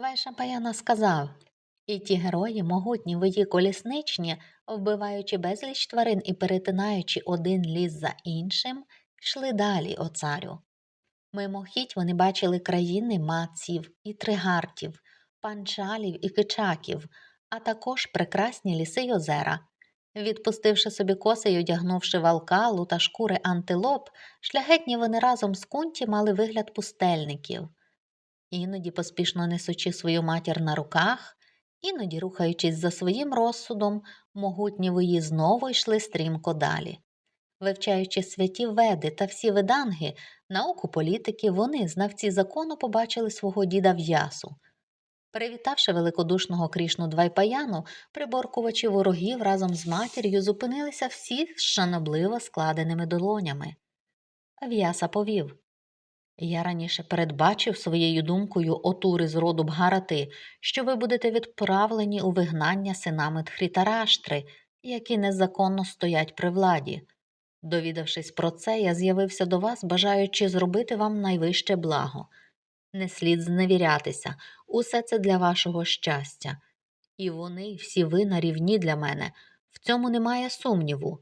Вайшапаяна сказав, і ті герої, могутні вої колісничні, вбиваючи безліч тварин і перетинаючи один ліс за іншим, йшли далі, о царю. Мимохідь вони бачили країни маців і тригартів, панчалів і кичаків, а також прекрасні ліси й озера. Відпустивши собі коси й одягнувши валкалу та шкури антилоп, шляхетні вони разом з кунті мали вигляд пустельників. Іноді поспішно несучи свою матір на руках, іноді рухаючись за своїм розсудом, могутні вої знову йшли стрімко далі. Вивчаючи святі веди та всі веданги, науку політики, вони, знавці закону, побачили свого діда В'ясу. Привітавши великодушного Крішну Двайпаяну, приборкувачі ворогів разом з матір'ю зупинилися всі з шанобливо складеними долонями. В'яса повів. Я раніше передбачив своєю думкою отури з роду Бгарати, що ви будете відправлені у вигнання синами Тхрітараштри, які незаконно стоять при владі. Довідавшись про це, я з'явився до вас, бажаючи зробити вам найвище благо. Не слід зневірятися, усе це для вашого щастя. І вони, всі ви на рівні для мене, в цьому немає сумніву.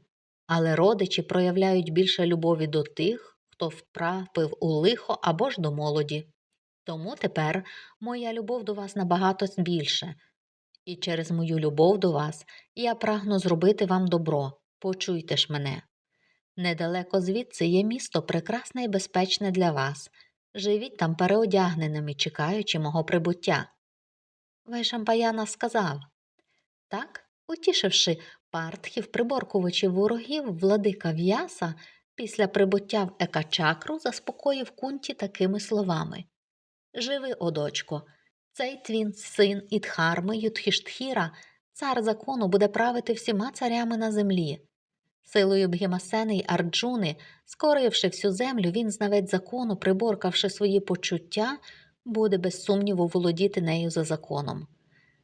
Але родичі проявляють більше любові до тих, хто втрапив у лихо або ж до молоді. Тому тепер моя любов до вас набагато більше. І через мою любов до вас я прагну зробити вам добро. Почуйте ж мене. Недалеко звідси є місто прекрасне і безпечне для вас. Живіть там переодягненими, чекаючи мого прибуття. Вайшампаяна сказав так, утішивши партхів, приборкувачів ворогів, владика В'яса, після прибуття в Екачакру заспокоїв кунті такими словами Живи, о дочко, цей твін син Ідхарми Юдхіштхіра, цар закону, буде правити всіма царями на землі. Силою Бгімасени й Арджуни, скоривши всю землю, він, знавець закону, приборкавши свої почуття, буде без сумніву володіти нею за законом.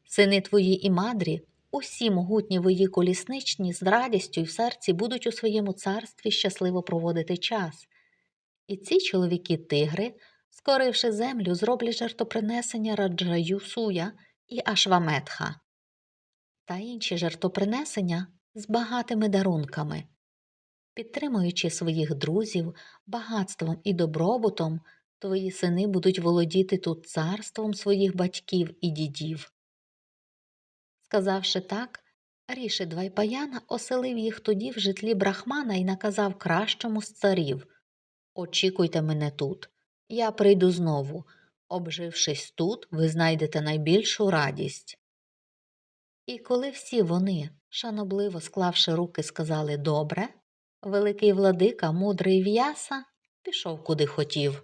Сини твої і мадрі, усі могутні вої колісничні, з радістю й в серці будуть у своєму царстві щасливо проводити час. І ці чоловіки тигри, скоривши землю, зроблять жертвопринесення Раджаю Суя і Ашваметха. Та інші жертвопринесення з багатими дарунками. Підтримуючи своїх друзів, багатством і добробутом, твої сини будуть володіти тут царством своїх батьків і дідів. Сказавши так, Ріши Двайпаяна оселив їх тоді в житлі брахмана і наказав кращому з царів Очікуйте мене тут, я прийду знову. Обжившись тут, ви знайдете найбільшу радість. І коли всі вони, шанобливо склавши руки, сказали добре, великий владика, мудрий в'яса, пішов куди хотів.